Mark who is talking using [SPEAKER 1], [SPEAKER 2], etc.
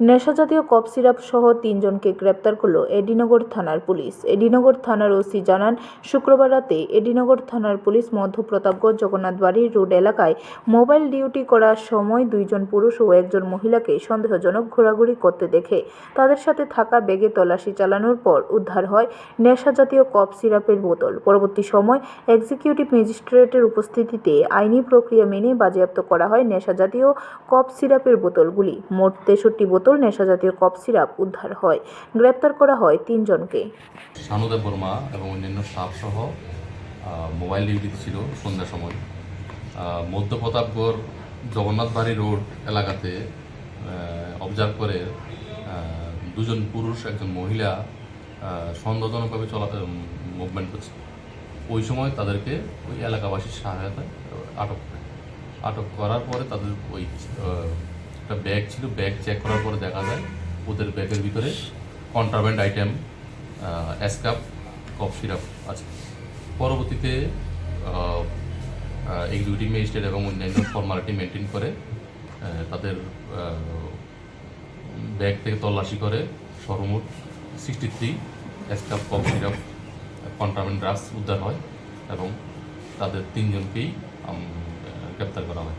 [SPEAKER 1] নেশাজাতীয় cough syrup সহ তিনজনকে গ্রেপ্তার করল এডিনগর থানার পুলিশ। এডিনগর থানার ওসি জানান, শুক্রবার রাতে এডিনগর থানার পুলিশ মধ্য প্রতাপগড় জগন্নাথ বাড়ির রোড এলাকায় মোবাইল ডিউটি করার সময় দুইজন পুরুষ ও একজন মহিলাকে সন্দেহজনক ঘোরাঘুরি করতে দেখে তাদের সাথে থাকা ব্যাগে তল্লাশি চালানোর পর উদ্ধার হয় নেশাজাতীয় কফ সিরাপের বোতল। পরবর্তী সময় এক্সিকিউটিভ ম্যাজিস্ট্রেটের উপস্থিতিতে আইনি প্রক্রিয়া মেনে বাজেয়াপ্ত করা হয় নেশাজাতীয় কফ সিরাপের বোতলগুলি। মোট তেষট্টি বোতল নেশাজাতীয় কফ সিরাপ উদ্ধার হয়। গ্রেপ্তার করা হয় তিনজনকে।
[SPEAKER 2] শানুদেব বর্মা এবং অন্যান্য সহ মোবাইল ডিউটিতে ছিল সন্ধ্যার সময়। মধ্য প্রতাপগড় জগন্নাথ বাড়ি রোড এলাকাতে অবজার্ভ করে দুজন পুরুষ, একজন মহিলা সন্দেহজনকভাবে চলা মুভমেন্ট করছে। ওই সময় তাদেরকে ওই এলাকাবাসীর সহায়তায় আটক করে। আটক করার পরে তাদের ওই একটা ব্যাগ ছিল ব্যাগ চেক করার পরে দেখা যায় ওদের ব্যাগের ভিতরে কন্ট্রাব্যান্ড আইটেম অ্যাসকাপ কফ সিরাপ আছে। পরবর্তীতে এক্সিকিউটিভ ম্যাজিস্ট্রেট এবং অন্যান্য ফর্মালিটি মেনটেন করে তাদের ব্যাগ থেকে তল্লাশি করে সর্বমোট সিক্সটি থ্রি অ্যাসকাপ কফ সিরাপ কন্ট্রাব্যান্ড ড্রাগস উদ্ধার হয় এবং তাদের তিনজনকেই গ্রেপ্তার করা হয়।